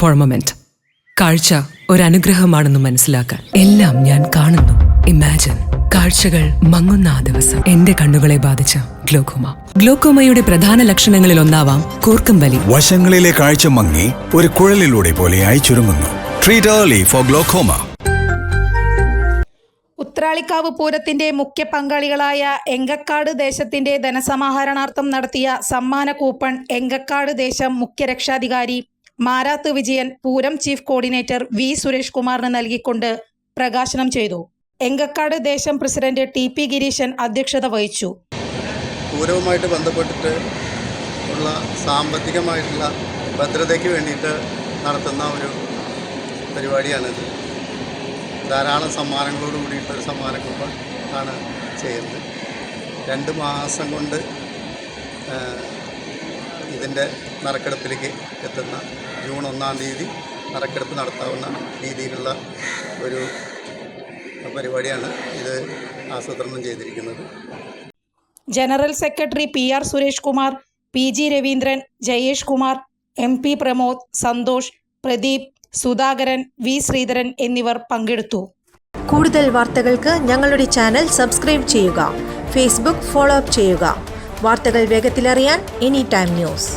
Four moment കാഴ്ച അനുഗ്രഹമാണെന്ന് മനസ്സിലാക്കാൻ എല്ലാം ഞാൻ കാണുന്നു. ഇമാജിൻ കാഴ്ചകൾ മങ്ങുന്ന ആ ദിവസം. എന്റെ കണ്ണുകളെ ബാധിച്ച ഗ്ലോക്കോമ. ഗ്ലോക്കോമയുടെ പ്രധാന ലക്ഷണങ്ങളിൽ ഒന്നാവാം കൂർക്കം വലി. വശങ്ങളിലെ കാഴ്ച മങ്ങി ഒരു കുഴലിലൂടെ പോലെയായി ചുരുങ്ങുന്നു. Treat early for glaucoma Uthralikkavu പൂരത്തിന്റെ മുഖ്യ പങ്കാളികളായ എങ്കക്കാട് ദേശത്തിന്റെ ധനസമാഹരണാർത്ഥം നടത്തിയ സമ്മാന കൂപ്പൺ എങ്കക്കാട് ദേശം മുഖ്യ രക്ഷാധികാരി Marath Vijayan Pooram chief coordinator V Suresh കുമാറിന് നൽകിക്കൊണ്ട് പ്രകാശനം ചെയ്തു. എങ്കക്കാട് ദേശം പ്രസിഡന്റ് ടി പി ഗിരീശൻ അധ്യക്ഷത വഹിച്ചു. പൂരവുമായിട്ട് ബന്ധപ്പെട്ടിട്ട് ഉള്ള സാമ്പത്തികമായിട്ടുള്ള ഭദ്രതയ്ക്ക് വേണ്ടിയിട്ട് നടത്തുന്ന ഒരു പരിപാടിയാണിത്. ധാരാളം സമ്മാനങ്ങളോട് കൂടിയിട്ട് ഒരു സമ്മാനക്കുപ്പ ആണ് ചെയ്യുന്നത്. രണ്ട് മാസം കൊണ്ട് ഇതിന്റെ നറുക്കെടുപ്പിലേക്ക് എത്തുന്ന ജൂൺ ഒന്നാം തീയതി നറുക്കെടുപ്പ് നടത്താവുന്ന രീതിയിലുള്ള ഒരു പരിപാടിയാണ് ഇത് ആസൂത്രണം ചെയ്തിരിക്കുന്നത്. General secretary P R Suresh Kumar P G Raveendran Jayesh Kumar M P Pramod Santhosh Pradeep Sudhakaran V Sreedharan എന്നിവർ പങ്കെടുത്തു. കൂടുതൽ വാർത്തകൾക്ക് ഞങ്ങളുടെ ചാനൽ സബ്സ്ക്രൈബ് ചെയ്യുക ഫേസ്ബുക്ക് ഫോളോ അപ്പ് ചെയ്യുക. വാർത്തകൾ വേഗത്തിലറിയാൻ എനി ടൈം ന്യൂസ്.